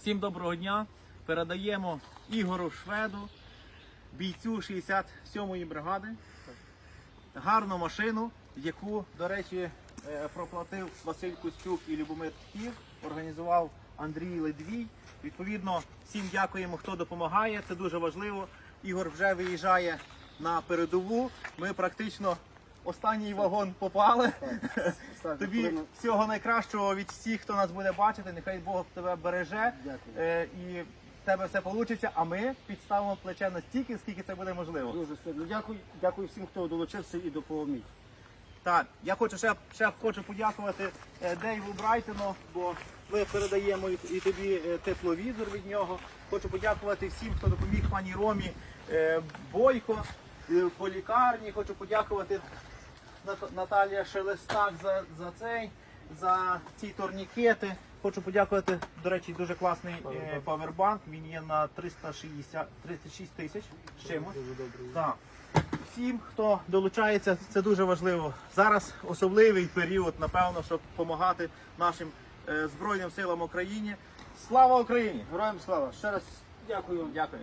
Всім доброго дня. Передаємо Ігору Шведу, бійцю 67-ї бригади. Гарну машину, яку, до речі, е, проплатив Василь Костюк і Любомир Тків, організував Андрій Ледвій. Відповідно, всім дякуємо, хто допомагає. Це дуже важливо. Ігор вже виїжджає на передову. Ми практично останній вагон попали. Тобі всього найкращого від всіх, хто нас буде бачити. Нехай Бог тебе береже Дякую. е, і в тебе все вийде. А ми підставимо плече настільки, скільки це буде можливо. Дуже сильно дякую. Дякую всім, хто долучився і допоміг. Так, я хочу ще, ще хочу подякувати е, Дейву Брайтону, бо ми передаємо і, тобі е, тепловізор від нього. Хочу подякувати всім, хто допоміг пані Ромі Бойко по лікарні. Хочу подякувати Нат- Наталія Шелестак за, за цей, за ці турнікети. Хочу подякувати, до речі, дуже класний е, павербанк. Він є на 360, 36 тисяч з чимось. Так. Всім, хто долучається, це дуже важливо. Зараз особливий період, напевно, щоб допомагати нашим е, Збройним силам України. Слава Україні! Героям слава! Ще раз дякую. Дякую.